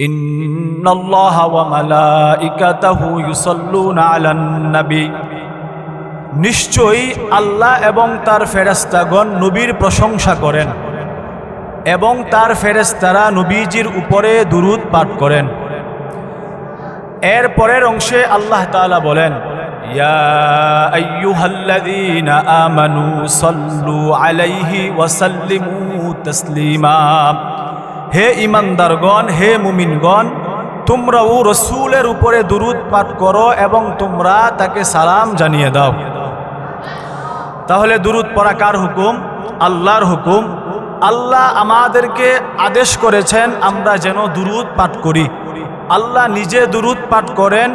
إن الله وملائكته يصلون على النبي নিশ্চয়ই আল্লাহ এবং তার ফেরেস্তাগণ নবীর প্রশংসা করেন এবং তার ফেরেস্তারা নবীজির উপরে দুরুদ পাঠ করেন এর পরের অংশে আল্লাহ তাআলা বলেন ইয়া আইয়ুহাল্লাযীনা আমানু সাল্লু আলাইহি ওয়া সাল্লিমু তাসলিমা হে ইমানদারগণ, হে মুমিনগণ তোমরাও রসুলের উপরে দুরুদ পাঠ করো এবং তোমরা তাকে সালাম জানিয়ে দাও। তাহলে দুরুদ পড়া কার হুকুম? আল্লাহর হুকুম। আল্লাহ আমাদেরকে আদেশ করেছেন, আমরা যেন দুরুদ পাঠ করি। আল্লাহ নিজে দুরুদ পাঠ করেন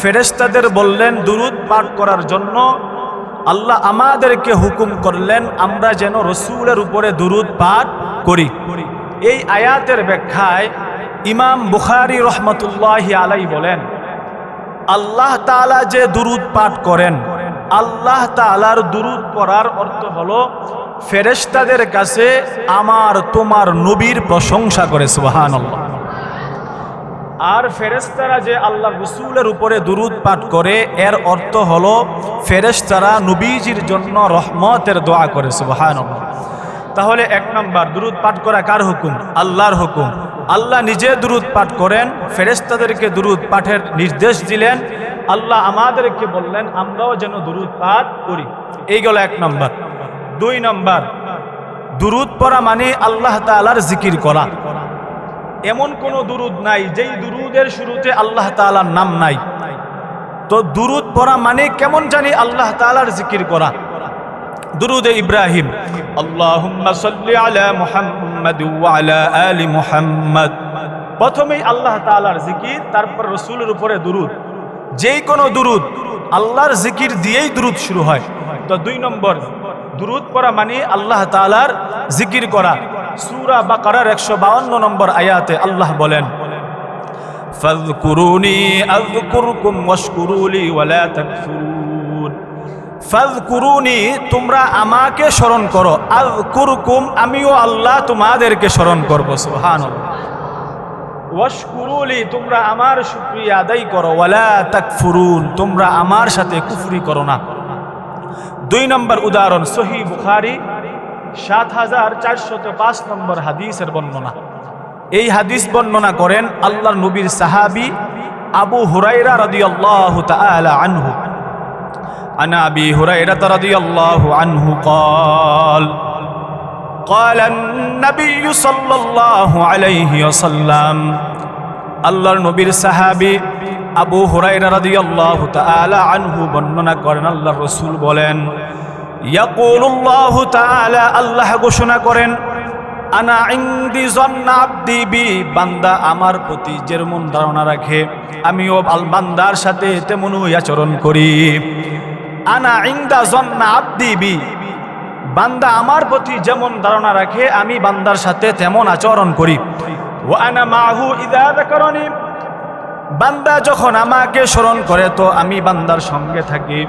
ফেরেস্তাদের বললেন, দুরুদ পাঠ করার জন্য আল্লাহ আমাদেরকে হুকুম করলেন, আমরা যেন রসুলের উপরে দুরুদ পাঠ করি। এই আয়াতের ব্যাখ্যায় ইমাম বুখারি রহমতুল্লাহ আলাই বলেন, আল্লাহ তাআলা যে দুরুদ পাঠ করেন, আল্লাহ তাআলার দুরুদ পড়ার অর্থ হল, ফেরেশতাদের কাছে আমার তোমার নবীর প্রশংসা করে, সুবহানাল্লাহ। আর ফেরেশতারা যে আল্লাহ রসুলের উপরে দুরুদ পাঠ করে, এর অর্থ হল, ফেরেশতারা নবীজির জন্য রহমতের দোয়া করে, সুবহানাল্লাহ। তাহলে এক নম্বর, দুরুদ পাঠ করা কার হুকুম? আল্লাহর হুকুম। আল্লাহ নিজে দুরুদ পাঠ করেন ফেরেস্তাদেরকে দুরুদ পাঠের নির্দেশ দিলেন, আল্লাহ আমাদেরকে বললেন, আমরাও যেন দুরুদ পাঠ করি। এই গেল এক নম্বর। দুই নম্বর, দুরুদ পড়া মানে আল্লাহ তালার জিকির করা। এমন কোনো দুরুদ নাই, যেই দুরুদের শুরুতে আল্লাহ তালার নাম নাই। তো দুরুদ পড়া মানে কেমন জানি আল্লাহ তালার জিকির করা। দুরুদ ইব্রাহিম। আল্লাহুম্মা প্রথমেই আল্লাহ তাআলার জিকির, তারপর রসুলের উপরে দুরুদ। যেই কোনো দুরুদ, আল্লাহর জিকির দিয়েই দুরুদ শুরু হয়। তো দুই নম্বর, দুরুদ পড়া মানে আল্লাহ তাআলার জিকির করা। সূরা বাকারার একশো বাউন্ন নম্বর আয়াতে আল্লাহ বলেন, ফাযকুরুনি আযকুরকুম ওয়াশকুরুলি ওয়ালা তাকফুরুন ফাজকুরুনি তোমরা আমাকে স্মরণ করো। আল কুরকুম আমিও আল্লাহ তোমাদেরকে স্মরণ করব সুহান ওয়াশকুরুলি, তোমরা আমার শুক্রিয়া আদায় করো। তাকফুরুন, তোমরা আমার সাথে কুফরি করো না। দুই নম্বর উদাহরণ সহি বুখারি সাত হাজার চারশত পাঁচ নম্বর হাদিসের বর্ণনা। এই হাদিস বর্ণনা করেন আল্লাহর নবীর সাহাবি আবু হুরাইরা রাদিয়াল্লাহু তাআলা আনহু। عن ابي هريره رضي الله عنه قال قال النبي صلى الله عليه وسلم আল্লাহর নবীর সাহাবী আবু হুরাইরা রাদিয়াল্লাহু তাআলা আনহু বর্ণনা করেন আল্লাহর রাসূল বলেন ইয়াকুলুল্লাহু তাআলা আল্লাহ ঘোষণা করেন আনা ইনদি জন্না আব্দি বি বান্দা আমার প্রতি যেমন ধারণা রাখে আমিও আল বান্দার সাথে তেমনই আচরণ করি আনা ইন্দা জন্না আব্দি বি। বান্দা আমার প্রতি যেমন ধারণা রাখে, আমি বান্দার সাথে তেমন আচরণ করি। ও আনা মাহু ইদা যাকারানি। বান্দা যখন আমাকে স্মরণ করে, তো আমি বান্দার সঙ্গে থাকি।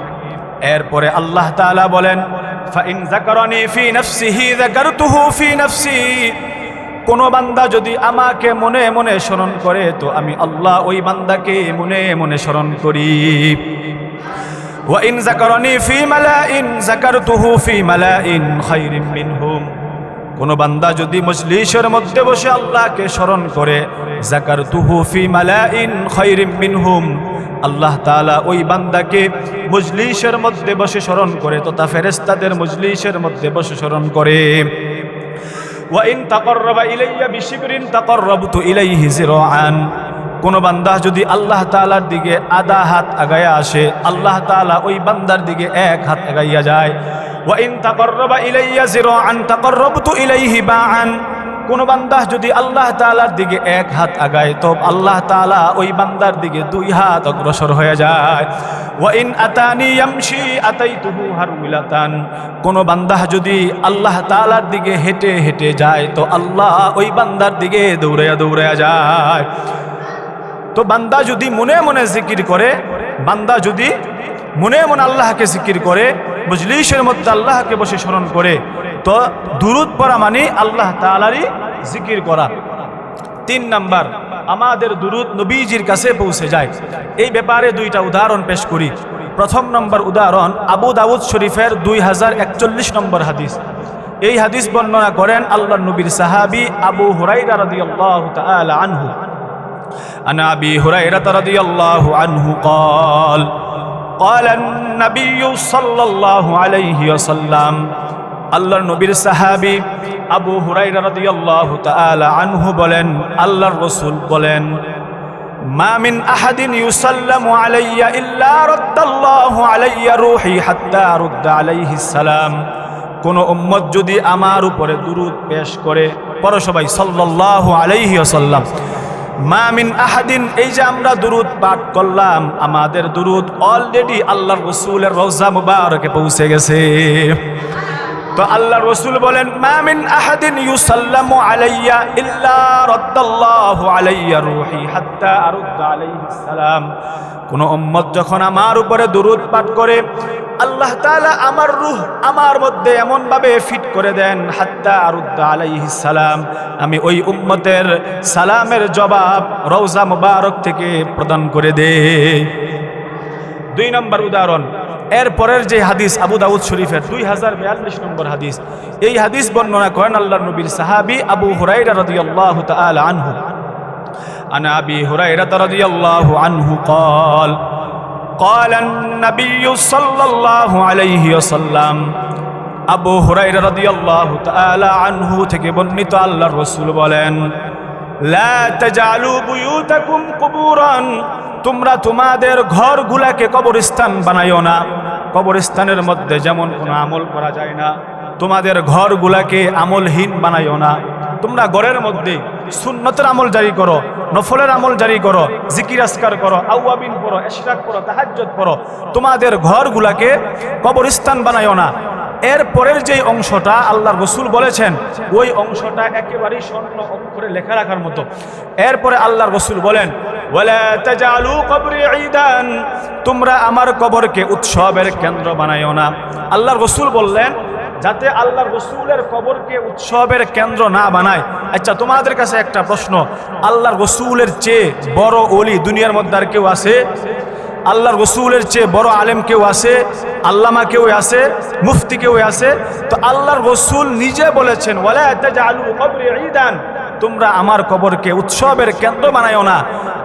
এরপরে আল্লাহ তাআলা বলেন কোন বান্দা যদি আমাকে মনে মনে স্মরণ করে, তো আমি আল্লাহ ওই বান্দাকে মনে মনে স্মরণ করি। وإن ذكرني في ملأ ذكرته في ملأ خير منهم কোন বান্দা যদি মজলিসের মধ্যে বসে আল্লাহকে স্মরণ করে জাকার তুহু ফি মালাইন খৈরিম মিনহুম আল্লাহ তাআলা ওই বান্দাকে মজলিসের মধ্যে বসে স্মরণ করে তথা ফেরেশতাদের মজলিসের মধ্যে বসে স্মরণ করে ওয়াইন তাকররাবা ইলাইয়া বিশিবরিন তাকররাবতু ইলাইহি জিরাআন কোন বান্দা যদি আল্লাহ তালার দিকে আধা হাত আগাইয়া আসে, আল্লাহ তালা ওই বান্দার দিকে এক হাত আগাইয়া যায়। ওয়াইন তাকররবা ইলাইয়া জিরো জিরাআন তাকররবতু ইলাইহি বাআন। কোন বান্দা যদি আল্লাহ তালার দিকে এক হাত আগায়, তো আল্লাহ তালা ওই বান্দার দিকে দুই হাত অগ্রসর হয়ে যায়। ওয়াইন আতানি ইয়ামশি আতাইতুহু হারউলাতান কোন বান্দা যদি আল্লাহ তালার দিকে হেঁটে হেঁটে যায়, তো আল্লাহ ওই বান্দার দিকে দৌড়াইয়া দৌড়াইয়া যায়। তো বান্দা যদি মনে মনে জিকির করে, বান্দা যদি মনে মনে আল্লাহকে জিকির করে, মজলিসের মধ্যে আল্লাহকে বসে স্মরণ করে, তো দুরুদ পড়া মানে আল্লাহ তালারই জিকির করা। তিন নাম্বার, আমাদের দুরুদ নবীজির কাছে পৌঁছে যায়। এই ব্যাপারে দুইটা উদাহরণ পেশ করি। প্রথম নম্বর উদাহরণ, আবু দাউদ শরীফের দুই হাজার একচল্লিশ নম্বর হাদিস। এই হাদিস বর্ণনা করেন আল্লাহ নবীর সাহাবি আবু হুরাইরা রাদিয়াল্লাহু আনহু। عن ابي هريره رضي الله عنه قال قال النبي صلى الله عليه وسلم আল্লাহর নবীর সাহাবী আবু হুরাইরা রাদিয়াল্লাহু তাআলা আনহু বলেন আল্লাহর রাসূল বলেন মা মিন আহাদিন ইউসাল্লামু আলাইয়া ইল্লা রাদ্দাল্লাহু আলাইয়া রূহি হাত্তা রুদ্দা আলাইহিস সালাম কোন উম্মত যদি আমার উপরে দুরূদ পেশ করে পর সবাই সাল্লাল্লাহু আলাইহি ওয়াসাল্লাম মা মিন আহাদিন, এই যে আমরা দুরুদ পাঠ করলাম, আমাদের দুরুদ অলরেডি আল্লাহর রসুলের রোজা মুবারকে পৌঁছে গেছে। তো আল্লাহ রসুল বলেন মামিন আহাদিন ইউসাল্লামু আলাইয়া ইল্লা রাদ্দাল্লাহু আলাইয়া রূহি হাত্তা আরুদ্দা আলাইহিস সালাম। কোন উম্মত যখন আমার উপরে দুরুদ পাঠ করে, আল্লাহ তাআলা আমার রুহ আমার মধ্যে এমন ভাবে ফিট করে দেন, হাত্তা আরুদ্দা আলাইহিস সালাম। আমি ওই উম্মতের সালামের জবাব রৌজা মুবারক থেকে প্রদান করে দে দুই নম্বর উদাহরণ, এর পরের যে হাদিস আবু দাউদ শরীফের দুই হাজার বিয়াল্লিশ নম্বর হাদিস, এই হাদিস বর্ণনা করেন আল্লাহ নবীর সাহাবি আবু হুরাইরা রাদিয়াল্লাহু তাআলা আনহু। عن ابي هريره رضي الله عنه قال قال النبي صلى الله عليه وسلم আবু হুরাইরা রাদিয়াল্লাহু তাআলা আনহু থেকে বর্ণিত আল্লাহর রাসূল বলেন লা তাজালু বুয়ুতাকুম কুবুরান তোমরা তোমাদের ঘরগুলাকে কবরস্থান বানাইও না কবরস্থানের মধ্যে যেমন কোনো আমল করা যায় না তোমাদের ঘরগুলাকে আমলহীন বানাইও না তোমরা ঘরের মধ্যে সুন্নতের আমল জারি করো নফলের আমল জারি করো, জিকির আসকার করো, আউয়াবিন করো এশরাক করো তাহাজ্জত করো তোমাদের ঘরগুলাকে কবরস্থান বানাইও না। এর পরের যে অংশটা আল্লাহর রসুল বলেছেন, ওই অংশটা একেবারেই স্বর্ণ অক্ষরে লেখা রাখার মতো। এরপরে আল্লাহর রসুল বলেন তোমরা আমার কবরকে উৎসবের কেন্দ্র বানাইও না। আল্লাহর রসুল বললেন যাতে আল্লাহর রসুলের কবরকে উৎসবের কেন্দ্র না বানায়। আচ্ছা তোমাদের কাছে একটা প্রশ্ন। আল্লাহর রসুলের চেয়ে বড় অলি দুনিয়ার মধ্যে আর কেউ আছে? আল্লাহর রসুলের চেয়ে বড় আলেম কেউ আছে? আল্লামা কেউ আছে? মুফতি কেউ আছে? তো আল্লাহর রসুল নিজে বলেছেন ঈদান। তোমরা আমার কবরকে উৎসবের কেন্দ্র বানায়ও না।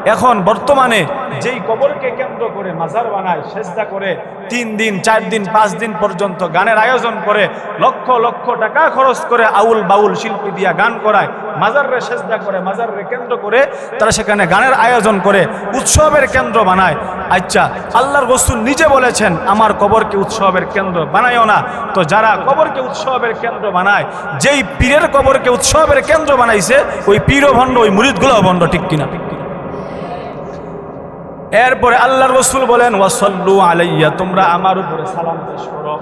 এখন বর্তমানে যেই কবরকে কেন্দ্র করে মাজার বানায়, সেজদা করে তিন দিন, চার দিন, পাঁচ দিন পর্যন্ত গানের আয়োজন করে লক্ষ লক্ষ টাকা খরচ করে আউল বাউল শিল্পী দিয়া গান করায়, মাজাররে সেজদা করে, মাজাররে কেন্দ্র করে তারা সেখানে গানের আয়োজন করে, উৎসবের কেন্দ্র বানায়। আচ্ছা আল্লাহর রসুল নিজে বলেছেন, আমার কবরকে উৎসবের কেন্দ্র বানায়ও না। তো যারা কবরকে উৎসবের কেন্দ্র বানায়, যেই পীরের কবরকে উৎসবের কেন্দ্র বানাইছে, ওই পীরও ভণ্ড, ওই মুরিদগুলোও ভণ্ড, ঠিক কিনা? এরপরে আল্লাহর রসুল বলেন, ওয়াসল্লু আলাইয়া, তোমরা আমার উপরে সালাম পেশ করো।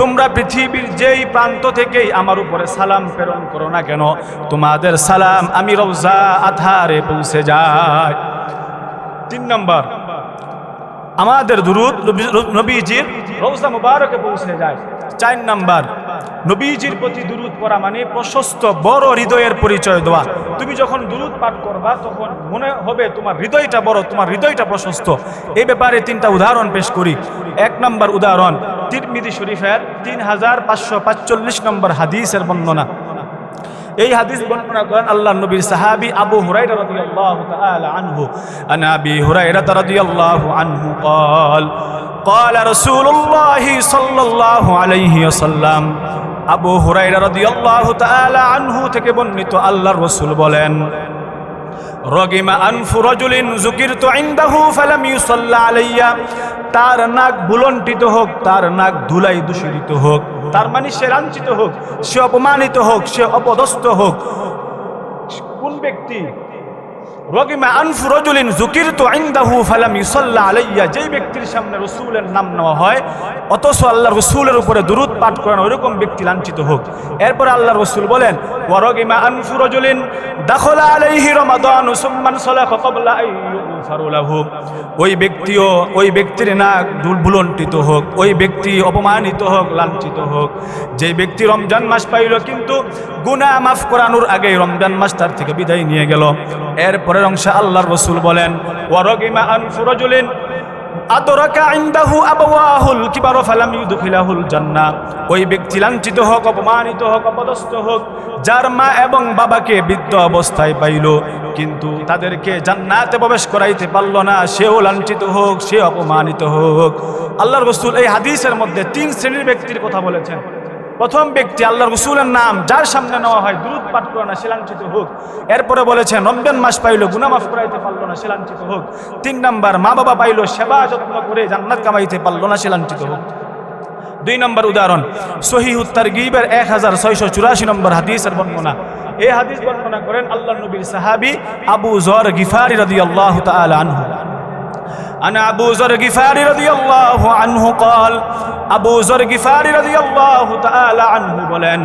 তোমরা পৃথিবীর যেই প্রান্ত থেকেই আমার উপরে সালাম প্রেরণ করো না কেন, তোমাদের সালাম আমি রওজা আধারে পৌঁছে যায় তিন নম্বর, আমাদের দুরুদ নবীজির রওজা মুবারকে পৌঁছে যায়। চার নাম্বার নবীজির প্রতি দুরুদ পড়া মানে প্রশস্ত বড় হৃদয়ের পরিচয় দেওয়া তুমি যখন দুরুদ পাঠ করবা তখন মনে হবে তোমার হৃদয়টা বড় তোমার হৃদয়টা প্রশস্ত এই ব্যাপারে তিনটা উদাহরণ পেশ করি এক নম্বর উদাহরণ তিরমিদি শরীফের তিন হাজার পাঁচশো পাঁচচল্লিশ নম্বর হাদিসের বর্ণনা এই হাদিস বর্ণনা করেন আল্লাহ নবীর সাহাবী আবু হুরায়রা রাদিয়াল্লাহু তাআলা আনহু আন আবি হুরায়রা রাদিয়াল্লাহু আনহু قال قال رسول الله صلى الله عليه وسلم আবু তাআলা আনহু থেকে বর্ণিত আল্লাহর রাসূল বলেন, রগিমা আনফু রজুলিন আলাইয়া। তার নাক বুলন্টিত হোক, তার নাক ধুলাই দূষিত হোক, তার মানে সে লাঞ্ছিত হোক, সে অপমানিত হোক, সে অপদস্থ হোক। কোন ব্যক্তি রগিমা আনফু রজুলিন যুকিরতু ইনদাহু ফালাম ইউসাল্লা আলাইয়া। যেই ব্যক্তির সামনে রসুলের নাম নেওয়া হয়, অথচ আল্লাহ রসুলের উপরে দুরুদ পাঠ করেন ওইরকম ব্যক্তি লাঞ্ছিত হোক। এরপর আল্লাহ রসুল বলেন ওয়ারগিমা আনফু রজুলিন দাখলা আলাইহি রমাদান সুম্মান সালাহ ক্বাবলা আইয়ু ওই ব্যক্তিও, ওই ব্যক্তির নাক দুর্বুলন্টিত হোক, ওই ব্যক্তি অপমানিত হোক, লাঞ্ছিত হোক। যে ব্যক্তি রমজান মাস পাইল কিন্তু গুনা মাফ করানোর আগে রমজান মাস তার থেকে বিদায় নিয়ে গেল। এরপরের অংশে আল্লাহর রসুল বলেন ওয়ারগিমা আনফুরজুলিন ওই ব্যক্তি হোক, অপমানিত হোক, অপদস্থ হোক, যার মা এবং বাবাকে বৃদ্ধ অবস্থায় কিন্তু তাদেরকে প্রবেশ করাইতে পারল না। সেও হোক অপমানিত হোক। আল্লাহর রসুল এই হাদিসের মধ্যে তিন শ্রেণির ব্যক্তির কথা বলেছেন। প্রথম ব্যক্তি আল্লাহ রসুলের নাম, যার সামনে নেওয়া হয় দূরত পাঠ করে না, সে লাঞ্ছিত হোক। এরপরে বলেছেন রমজান মাস পাইল গুনা মাফ করাইতে পারল না, সে লাঞ্ছিত হোক। তিন নাম্বার, মা বাবা পাইল, সেবা যত্ন করে জান্নাত কামাইতে পারল না, সে লাঞ্ছিত হোক। দুই নম্বর উদাহরণ, সহি উত্তর গিবের এক হাজার ছয়শো চুরাশি নম্বর হাদিসের বর্ণনা। এই হাদিস বর্ণনা করেন আল্লাহ নবীর সাহাবি আবু জর গিফারি রদি আল্লাহ আনহু। أنا أبو ذر غفاري رضي الله عنه قال أبو ذر غفاري رضي الله تعالى عنه বলেন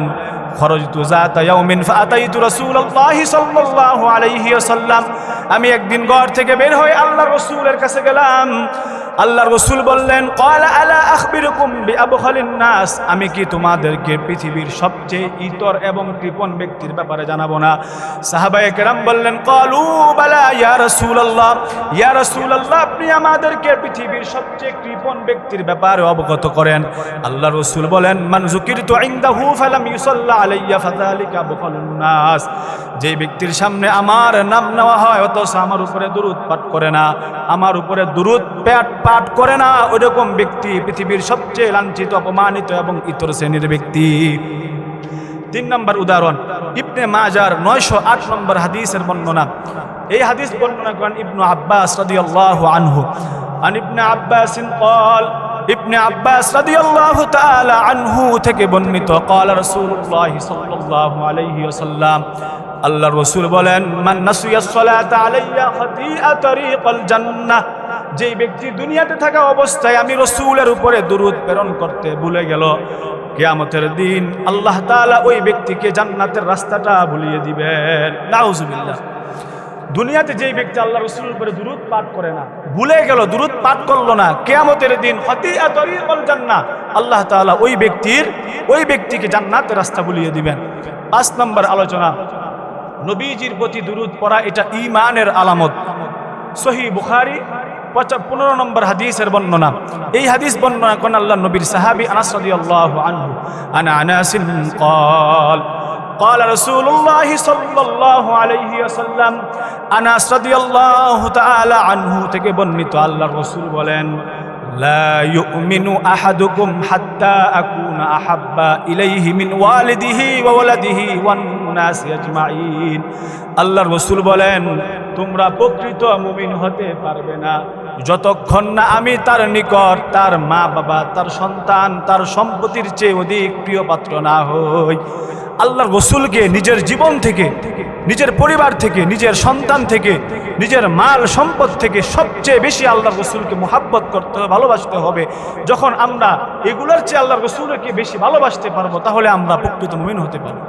خرجت ذات يوم فأتيت رسول الله صلى الله عليه وسلم আমি একদিন ঘর থেকে বের হয়ে আল্লাহর রসুলের কাছে গেলাম আল্লাহ রসুল বললেন কলা নাস। আমি কি তোমাদেরকে পৃথিবীর সবচেয়ে ইতর এবং কৃপন ব্যক্তির ব্যাপারে জানাব না? সাহাবাই কেরাম বললেন কলু ইয়া রাসূলুল্লাহ। ইয়া আপনি আমাদেরকে পৃথিবীর সবচেয়ে কৃপন ব্যক্তির ব্যাপারে অবগত করেন। আল্লাহ রসুল বলেন, মান যুকিরতু ইনদাহু ফালাম ইউসাল্লা আলাইয়া ফাযালিকা আবখালুন নাস। যে ব্যক্তির সামনে আমার নাম নেওয়া হয় অথচ আমার উপরে দুরুদ পাঠ করে না আমার উপরে দুরুদ পাঠ পাঠ করে না ওইরকম ব্যক্তি পৃথিবীর সবচেয়ে লাঞ্ছিত অপমানিত এবং ইতর শ্রেণীর ব্যক্তি তিন নম্বর উদাহরণ ইবনে মাজার নয়শো আট নম্বর হাদিসের বর্ণনা এই হাদিস বর্ণনা করেন ইবনু আব্বাস রাদিয়াল্লাহু আনহু আন ইবনে আব্বাস قال ইবনে আব্বাস রাদিয়াল্লাহু তাআলা আনহু থেকে বর্ণিত قال রাসূলুল্লাহ সাল্লাল্লাহু আলাইহি ওয়াসাল্লাম আল্লাহর রসুল বলেন যে ব্যক্তি দুনিয়াতে থাকা অবস্থায় আমি রসুলের উপরে দুরুদ প্রেরণ করতে ভুলে গেল, কেয়ামতের দিন আল্লাহ তাআলা ওই ব্যক্তিকে জান্নাতের রাস্তাটা ভুলিয়ে দিবেন। নাউজুবিল্লাহ। দুনিয়াতে যেই ব্যক্তি আল্লাহ রসুলের উপরে দুরুদ পাঠ করে না, ভুলে গেল, দুরুদ পাঠ করল না, কেয়ামতের দিন জান্নাহ। আল্লাহ তাআলা ওই ব্যক্তির, ওই ব্যক্তিকে জান্নাতের রাস্তা ভুলিয়ে দিবেন। পাঁচ নম্বর আলোচনা। নবীজির প্রতি দুরুদ পড়া এটা ইমানের আলামত সহি বুখারি পঁচা- পনেরো নম্বর হাদিসের বর্ণনা এই হাদিস বর্ণনা করেন আল্লাহ নবীর সাহাবি আনাস রাদিয়াল্লাহু আনহু আনা আনাসিন قال قال رسول الله صلى الله عليه وسلم আনাস রাদিয়াল্লাহু তাআলা আনহু থেকে বর্ণিত আল্লাহর রাসূল বলেন لا يؤمن أحدكم حتى أكون أحب إليه من والده وولده والناس أجمعين আল্লাহর রসুল বলেন, তোমরা প্রকৃত মুমিন হতে পারবে না। যতক্ষণ না আমি তার নিকট তার মা বাবা তার সন্তান, তার সম্পত্তির চেয়ে অধিক প্রিয় পাত্র না হই। আল্লাহর রসুলকে নিজের জীবন থেকে, নিজের পরিবার থেকে, নিজের সন্তান থেকে, নিজের মাল, সম্পদ থেকে সবচেয়ে বেশি আল্লাহর রসুলকে মোহাব্বত করতে হবে, ভালোবাসতে হবে। যখন আমরা এগুলোর চেয়ে আল্লাহর রসুলকে বেশি ভালোবাসতে পারব, তাহলে আমরা প্রকৃত মুমিন হতে পারব।